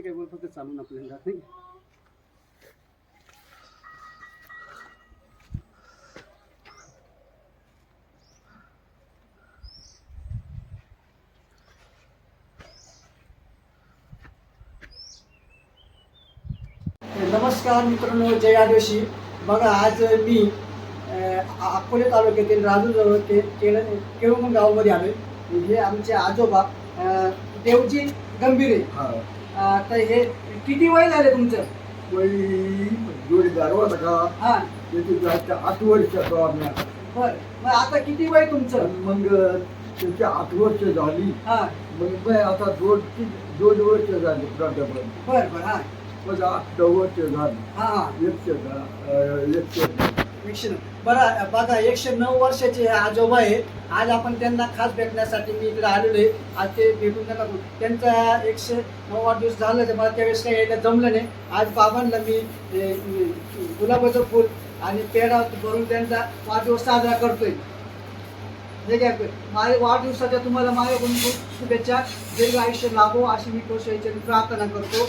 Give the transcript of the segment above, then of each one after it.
ते काय फक्त चालून आपल्याला जात नाही. नमस्कार मित्रांनो जय आदिवासी बघा आज मी अ, अकोले तालुक्यातील राजूजवळ के केळ केळुमण गावामध्ये आलोय. हे आमचे आजोबा अ, देवजी गंभीरे हा. तर हे किती वय झाले तुमचं? जोडीदार होता का? हा. त्याची जास्त आठ आता. बर. मग आता किती वय तुमचं? मग त्याची आठ वर्ष झाली. हा. मग मी आता दोन तीन दोन वर्ष झाली प्राध्यापक बर बर हा. मग आठ नऊ वर्ष झाली. हा एकशे एकशे. एकशे नऊ बरं बघा एकशे नऊ वर्षाचे हे आजोबा आहे आज आपण त्यांना खास भेटण्यासाठी मी इकडे आलेलो आहे. आज ते भेटून त्यांना त्यांचा एकशे नऊ वाढदिवस झाला तर मला त्यावेळेस काही यायला जमलं नाही. आज बाबांना मी गुलाबाचं फूल आणि पेढा भरून त्यांचा वाढदिवस साजरा करतोय. हे घ्या माझ्या वाढदिवसाच्या तुम्हाला माझ्याकडून खूप शुभेच्छा. दीर्घ आयुष्य लाभो अशी मी कोशाची प्रार्थना करतो.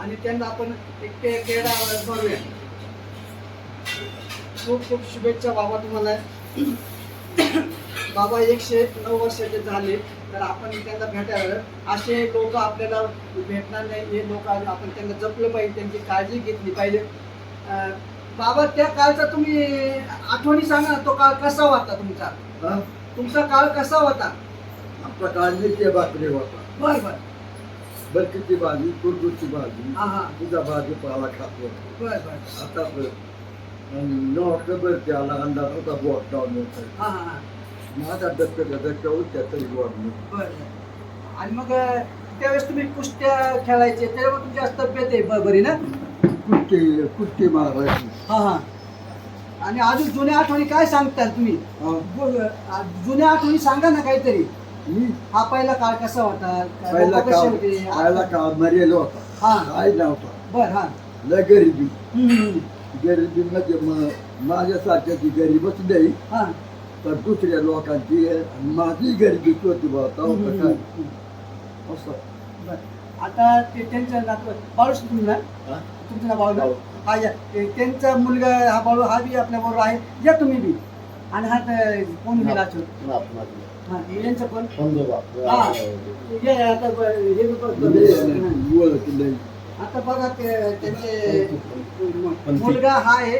आणि त्यांना आपण एक पे पेढा भरूया. खूप खूप शुभेच्छा बाबा तुम्हाला. बाबा एकशे नऊ वर्षाचे झाले तर आपण त्यांना भेटायला असे लोक आपल्याला भेटणार नाही हे लोक आपण त्यांना जपलं पाहिजे त्यांची काळजी घेतली पाहिजे. बाबा त्या काळचा तुम्ही आठवणी सांगा तो काळ कसा होता तुमचा? तुमचा काळ कसा होता? आपला कांद्याची भाकरी होता. बर बर. बरकीची भाजी कुरकुरची भाजी तुझा भाजीपाला खात होता. बर बर. आता हा हा हा बर आणि मग त्यावेळेस तुम्ही कुस्त्या खेळायचे त्याच्यावर तुमची आज तब्येत आहे ब- बरी ना कुट्टी कुट्टी मारायची हा हा आणि अजून जुन्या आठवणी काय सांगताल तुम्ही हा. बोल, आ, जुन्या आठवणी सांगा ना काहीतरी मी हा पहिला काळ कसा होता पहिला लोकं कसे काळ होते? पहिला काळ मरेल होता हा काय नव्हता बर हा लय गरिबी हम्म, हम्म. गरिबी मध्ये मग माझ्यासारख्याची गरीबच नाही हा. तर दुसऱ्या लोकांची माझी गरिबीच होती तेव्हा हम्म, हम्म. असं. बर. आता ते त्यांचं नातू बाळूस तुम्ही ना? हा? तुमचं नाव बाळू ना? बाळू. हा या. ते- त्यांचा मुलगा हा बाळू हा बी आपल्या बरोबर आहे. या तुम्ही बी. आणि हा ते कोण गेला हा यांचं पण? हा. हे आता ब- हे बी बघ- बघ- हा. ओळख नाही. आता बघा ते त्यांचे मुलगा हा आहे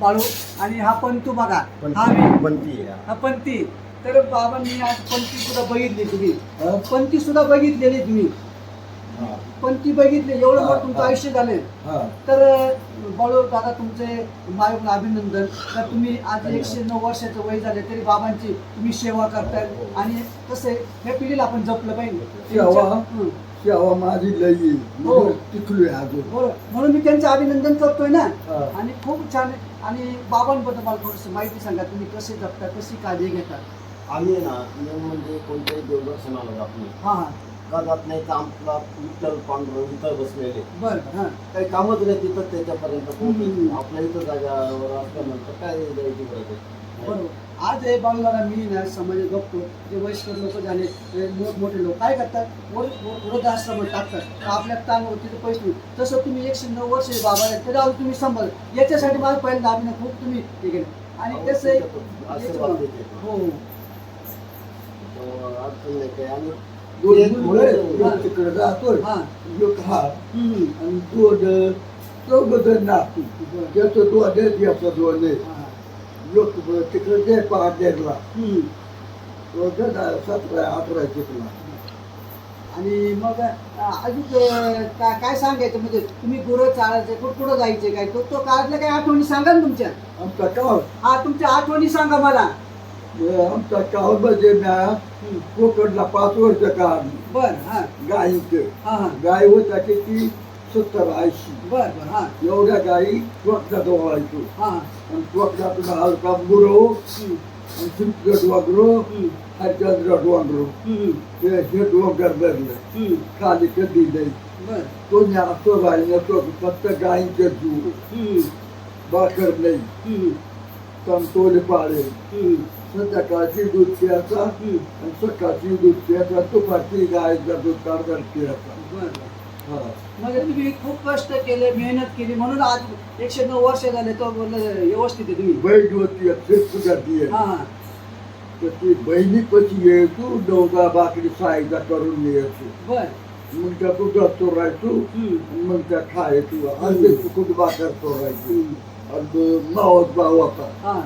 बाळू आणि हा पंतू बघा. हा बी हा पंती. तर बाबांनी आज पंती सुद्धा बघितली तुम्ही. हा? पंती सुद्धा बघितलेली तुम्ही. पंती बघितली एवढं मोठं तुमचं हा. आयुष्य झालंय. हा. तर बाळू दादा तुमचे माझ्याकडून अभिनंदन. तर तुम्ही आज एकशे नऊ वर्षाचं वय झाले तरी बाबांची तुम्ही सेवा करताय. आणि कसं आहे, ह्या पिढीला आपण जपलं पाहिजे. सेवा? हं. तेव्हा माझी लई हो. टिकलोय अजून बरोबर म्हणून मी त्यांचं अभिनंदन करतोय ना हा. आणि खूप छान. आणि बाबांबद्दल मला थोडंसं माहिती सांगा तुम्ही कसे जपता कशी काळजी घेता आम्ही ना नियम म्हणजे कोणत्याही देवदर्शनाला जात नाही हा हा का जात नाही तर आपला विठ्ठल पांडुरंग इथं बसलेले बरं हां काही कामच नाही तिथं त्याच्यापर्यंत हम्म. आपल्या इथं जागावर असल्यानंतर काय जायची गरज आहे बरोबर आज हे बांगलाला मी ना समाज बघतो जे वयस्कर लोक झाले ते मोठमोठे लोक. काय करतात? वृद्धाश्रम टाकतात. आपल्या तिथे पैसे नाही. तसं तुम्ही एकशे नऊ वर्ष बाबा तरी अजून तुम्ही सांभाळ. याच्यासाठी माझं पहिल्यांदा अभिनय खूप तुम्ही हे केलं. आणि कसं हो. हो. तो बरं. त्याचं दोन आहे याचं दोन एक तिकडे ते हम्म. तो गदा सतरा अठरा शिकला आणि मग अजून काय काय सांगायचं म्हणजे तुम्ही गुरं चालायचे कुठं कुठं जायचे काय? तो तो काळातल्या काही आठवणी सांगा ना तुमच्या? आमचा गाव हा तुमच्या आठवणी सांगा मला. आमचा गाव म्हणजे. कोकणला पाच वर्ष काळ बर हा. गायीचं गाय होता किती? सत्तर ऐंशी बर बर हा एवढ्या गायी टोकण्यात ओळायचो हा आणि टोकण्यातून हलका बुडो हम्म. आणि चिंचगड वागरो हम्म. हरचंद्र वागरो. हे हे डोंगर धरलं. खाली कधी नाही बर तो न्यासतो राहिला तो फक्त गायीचे हम्म. बाकर नाही. तंतोले पाळे. संध्याकाळची दूध प्यायचा हम्म. आणि सकाळची दूध प्यायचा दुपारची गायचा दूध कारभार प्यायचा बर बर हा. म्हणजे तुम्ही खूप कष्ट केले मेहनत केली म्हणून आज एकशे नऊ वर्ष झाले तो बोललं व्यवस्थित आहे तुम्ही बहीण होती फेसबुकाची हा हा तर ती बहिणी कशी ये तू डोंगा बाकरी सायदा करून यायचो बर मग त्या कुठं चोरायचो हम्म. आणि मग त्या खायचो आणि ते कुठं बाकर चोरायचो आणि मावत भाव होता हा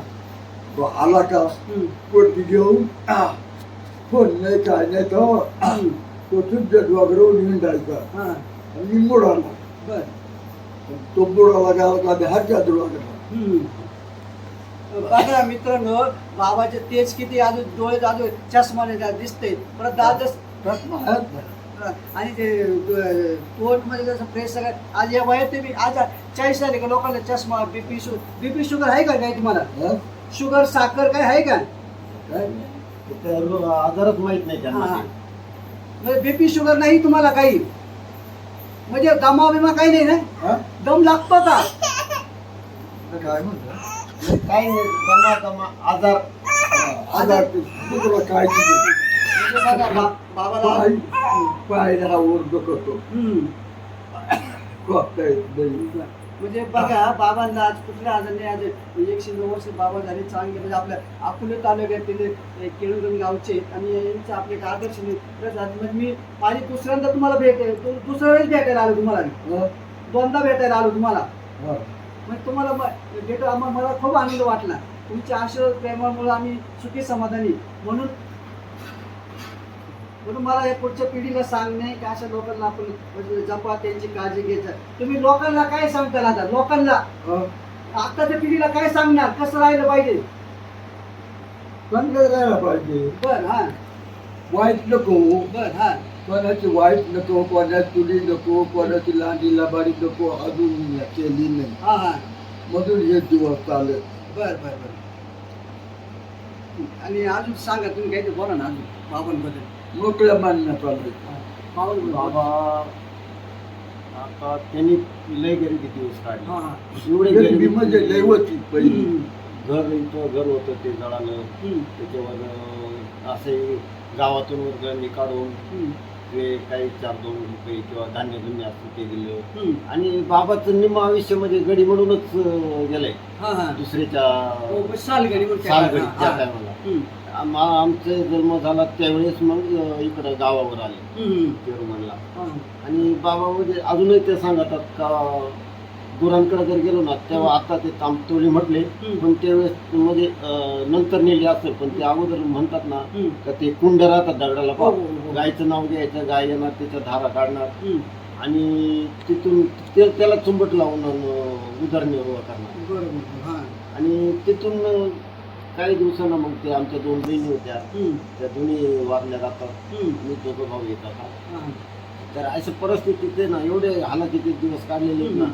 तो आला का हम्म. कोणती घेऊन आ, फोन नाही काय नाही तो हम्म. तो तुमच्या डोंगरावर हिंडायचा हा आणि मी बुडाला बर. तो बुडाला गेला का लागला हम्म. बघा मित्रांनो बाबाचे तेज किती अजून डोळे अजून चष्माने दिसते परत दादच आणि ते पोटमध्ये जसं फ्रेश सगळं आज या वयात तुम्ही आज चाळीस झाले का लोकांना चष्मा बीपी शु बीपी शुगर आहे का काही तुम्हाला? शुगर साखर काय आहे का? आजारच माहीत नाही. म्हणजे बीपी शुगर नाही तुम्हाला काही? म्हणजे दमा बिमा काही नाही ना हा? दम लागतो का तर काय म्हणतो नाही, काही नाही दमा दमा आजार आजार ते दुसरं काय नाही. म्हणजे बघा बा- बाबाला पाय पाय हा ओरडो करतो हम्म. म्हणजे बघा बाबांना आज कुठल्या आजारने आज एकशे नऊ वर्ष बाबा झाले चांगले म्हणजे आपल्या अकोले तालुक्यातील केळुगण गावचे आणि यांचं आपले एक आदर्श आज म्हणजे मी माझी दुसऱ्यांदा तुम्हाला भेट दुसऱ्या वेळेस भेटायला आलो तुम्हाला. हा? दोनदा भेटायला आलो तुम्हाला हा. म्हणजे तुम्हाला भेटू आम्हाला मला खूप आनंद वाटला तुमच्या आशीर्वाद प्रेमामुळे आम्ही सुखी समाधानी म्हणून म्हणून मला या पुढच्या पिढीला सांगणे की अशा लोकांना आपण म्हणजे जपा त्यांची काळजी घ्यायचं तुम्ही लोकांना काय सांगताल आता? लोकांना. हा? आताच्या पिढीला काय सांगणार? कसं राहिलं पाहिजे? चांगलं राहायला पाहिजे. बर हा. वाईट नको. बर हा. कोणाची वाईट नको कोणाची तुली नको कोणाची लांडी लाबाडी नको अजून केली नाही. हा हा. मधून हे दिवस चालत बर बर बर. आणि अजून सांगा तुम्ही काहीतरी बोला ना अजून बाबांबद्दल. मोकळ्या चालत बाबांबद्दल. बाबा आता त्यांनी लय गरिबी दिवस काढले. हा हा. एवढे गरिबी म्हणजे लय होती पहिली. हम्म, घर इथं घर होतं ते जळालं हम्म, त्याच्यावर अं, असे गावातून वर्गांनी काढून हम्म, ते काही चार दोन रुपये किंवा धान्य धुन्य असतं ते दिलं हम्म. आणि बाबाचं निम्म आयुष्य म्हणजे गडी म्हणूनच अं, गेलंय हा हा दुसऱ्याच्या हो, सालगडी म्हणते. सालगडी हा, त्या हा. टायमाला हम्म, आमचा जन्म झाला त्यावेळेस मग अं, इकडं गावावर आले हम्म, पेरुमनला हा. आणि बाबा म्हणजे अजूनही ते सांगतात का गुरांकडे जर गेलो ना तेव्हा आता ते तामतोली म्हटले. पण त्यावेळेस म्हणजे नंतर नेले असेल पण ते अगोदर म्हणतात ना का ते कुंड राहतात दगडाला हो, पहा. हो, हो. गायचं नाव घ्यायचं गाय येणार त्याच्या धारा काढणार. आणि तिथून ते त्याला चुंबट लावून उदरनिर्वाह करणार. आणि तिथून काही दिवसांना मग ते आमच्या दोन बहिणी होत्या. त्या दोन्ही वारल्या जातात. मी दोघं भाऊ येतात. तर अशा परिस्थितीत ना एवढे हालाकीचे दिवस काढलेले ना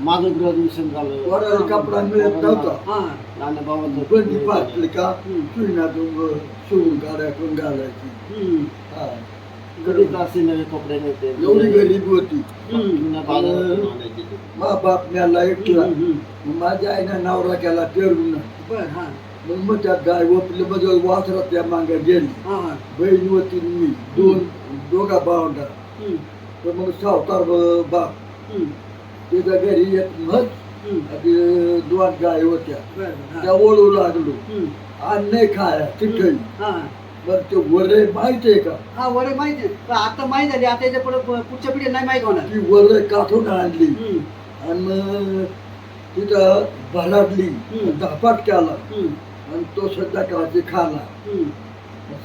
माझं ग्रॅज्युएशन झालं. कपडा मिळत नव्हता. बंदी नाना भावाचं पाचली का सुईनातून शिवून काढायतून घालायची. कधीच असे नवे कपडे नव्हते एवढी गरीब होती. मा बाप म्याला एकला माझ्या आईनं नवरा केला हा. मग मग त्या गाय वपले म्हणजे वासरा त्या मागे गेली. बहीण होती आणि मी. दोन दोघा भावंडा. तर मग सावकार ब- बाप. त्याच्या घरी हम्म. आणि दोन गाय होत्या. बर बर त्या. ओळू लागलो. नाही खाया तिथे. हा हा. मग ते वरे माहिती आहे का? हा वरे माहिती आता माहीत झाली आता याच्यापुढे पुढच्या पिढी नाही माहीत होणार. ती वरे काढून आणली. आणि मग तिथं भराडली. धापाट केला. आणि तो संध्याकाळची खाला.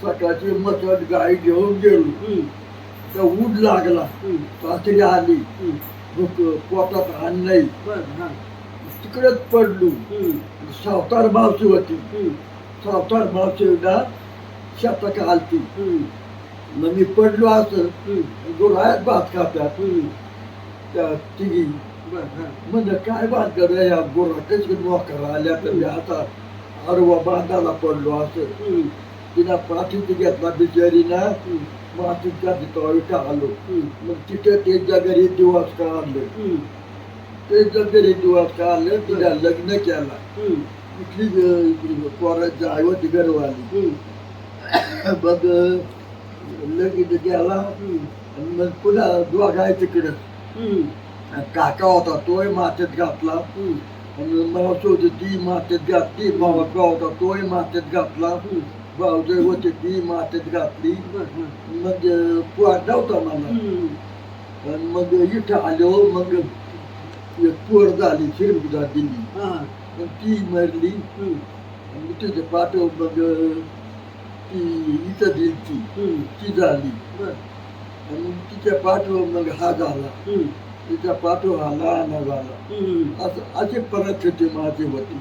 सकाळची मचट गाय घेऊन गेलो. तर ऊड लागला. रात्री आली. पोटात आण नाही बर हा. तिकडेच पडलो. सावतार मावशी होती. सावतार मावशीला शतक आलती हम्म, मग मी पडलो असं. गुरायात भात हम्म. त्या तिघी. हा. म्हणजे काय बात कर या गोरा कशी नोकर आल्या तर मी आता अरवा बांधाला पडलो असं. तिला पाठीत घेतला बिचारीना. हम्म, मातीच्या आलो हम्म, मग तिथे त्यांच्या घरी दिवस काढलं. त्यांच्या घरी दिवस काढलं तिला लग्न केला. हम्म, इथली पोराची आई होती घरवाली. हम्म, मग गेला. हम्म. आणि मग पुन्हा दोघाय तिकडं. काका होता तोही मातेत घातला. आणि मावशी होती ती मातेत घातली. भावाचा होता तोही मातेत घातला. भाऊजे होती ती मातेत घातली. मग पोहाट नव्हता मला. आणि मग इथं आलो मग एक पोर झाली शिरमुदा दिली. हा, मग ती मरली. आणि तिथे पाठव मग ती इथं दिली ती. ती झाली. आणि तिच्या पाठव मग हा झाला. तिच्या पाठव हा लहान झाला. हम्म. असं अशी परिस्थिती माझी होती.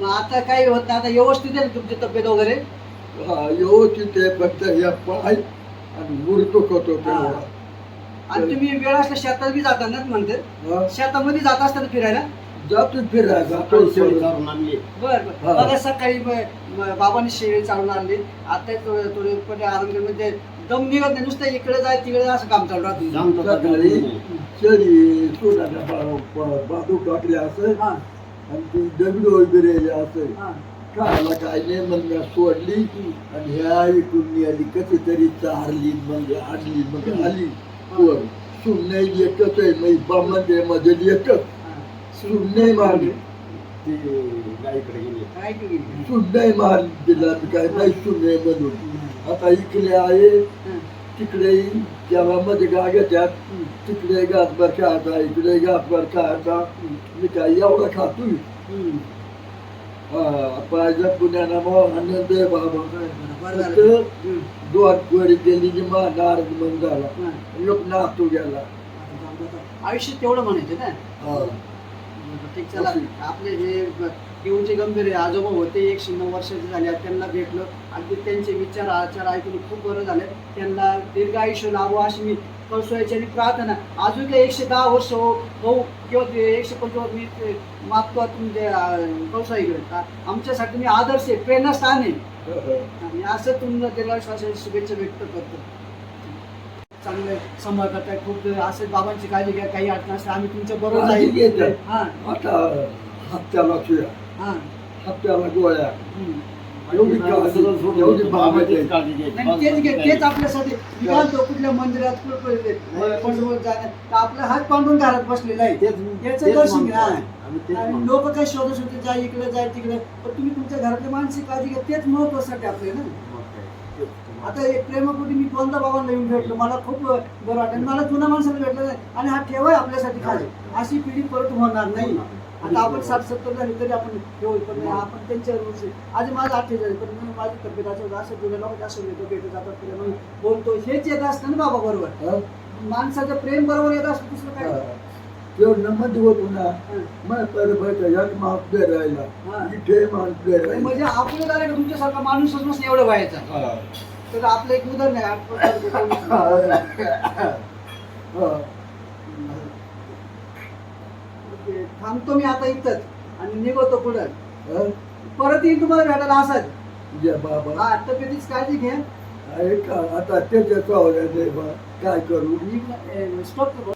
मग आता काही होत नाही आता व्यवस्थित आहे ना तुमची तब्येत वगैरे? हा व्यवस्थित आहे फक्त या पाय आणि गुरतो करतो तेवढा. आणि तुम्ही वेळ असल्या शेतात बी जाता ना म्हणते? हा, शेतामध्ये जात असताना फिरायला? जातो फिरायला जातो बर बर. हा. बघा सकाळी बाबांनी शेळी चालून आणली. आता थोडे थोडे पण आराम म्हणजे दम निघत नाही नुसतं इकडे जाय तिकडे जाय असं काम चालू राहतं. सकाळी सोडायला बाजू टाकले असं. हा. आणि ती दगड वगैरे असं हा. खायला काय नाही मग मी सोडली. आणि ह्या इकडून आली कशी तरी चारली मग आणली मग आली. वर सुन्ने एकच आहे मग बामध्ये मध्ये एकच. सुन्ने मारली ती गाईकडे गेली. काय केली? सुन्ने मारली तिला काय नाही सुन्ने म्हणून आता इकडे आहे हा. तिकडे त्याला मध्ये गाड्या त्यात हम्म. तिकडे घातभर खायचा इकडे घातभर खायचा मी काय एवढा खातोय. हा पाहिजे पुण्याला मग आनंद आहे बाबा. दोन पोरी गेली की मा नारद मग झाला. लोक नातू गेला आयुष्य तेवढं म्हणायचं ना हा. ठीक चला आपले जे पिऊचे गंभीर आहे आजोबा होते एकशे नऊ वर्षाचे झाले त्यांना भेटलो. अगदी त्यांचे विचार आचार ऐकून खूप बरं झाले. त्यांना दीर्घ आयुष्य लाभो अशी मी कळसोयाची आणि प्रार्थना. अजून काही एकशे दहा वर्ष हो हो किंवा एकशे पंचवीस मी मागतो तुमचे कळसोईकडे आमच्यासाठी मी आदर्श आहे प्रेरणास्थान आहे. आणि असं तुम्हाला दीर्घ श्वासाची शुभेच्छा व्यक्त करतो. चांगले सांभाळ करताय. खूप असं बाबांची काळजी घ्या काही अडचण असते आम्ही तुमच्या बरोबर काळजी जाईल. घेतो. हा. आता हप्त्याला हा. हप्त्याला गोळ्या हम्म. एवढी काळजी एवढी. नाही, तेच घे- तेच आपल्यासाठी. कुठल्या मंदिरात कुठं पंढरपूर जाण्यात तर आपला हात पांडून घरात बसलेला आहे. तेच याचं दर्शन. घ्या. आणि. लोक काही शोधत होते जा इकडे जाय तिकडे. पण तुम्ही तुमच्या घरातल्या मानसिक काळजी घ्या तेच महत्वासाठी आपले ना मग काय. तेच तुम्हाला. आता एक प्रेमापोटी मी दोनदा बाबांना येऊन भेटलो? मला खूप बरं वाटलं. मला जुन्या माणसाला भेटलं नाही. आणि हा ठेवाय आपल्यासाठी खाली अशी पिढी परत होणार नाही. आता आपण साठ सत्तर झाली तरी आपण ठेवू पण नाही, आपण त्यांच्या रूल्स आधी माझं आठशे झाली पण मी माझी तब्येत असं असं जुन्या लोक जास्त येतो भेटत जातात मग बोलतो. हेच येत असतं ना बाबा बरोबर. हा? माणसाचं प्रेम बरोबर येत असतं दुसरं काय? हा. होतो ना हं. मग राहिला. हा. इथे म्हणजे आपलं झालं का तुमच्यासारखा माणूसच नसतं एवढं व्हायचा हा. तर आपलं एक उदाहरण आहे हा. ओके, थांबतो मी आता इथंच आणि निघतो पुढं. हा? परत येईल तुम्हाला भेटायला असंच. जय बाबा. हा तब्येतीच काळजी घ्या. आता चौऱ्या काय करू? मी स्टॉप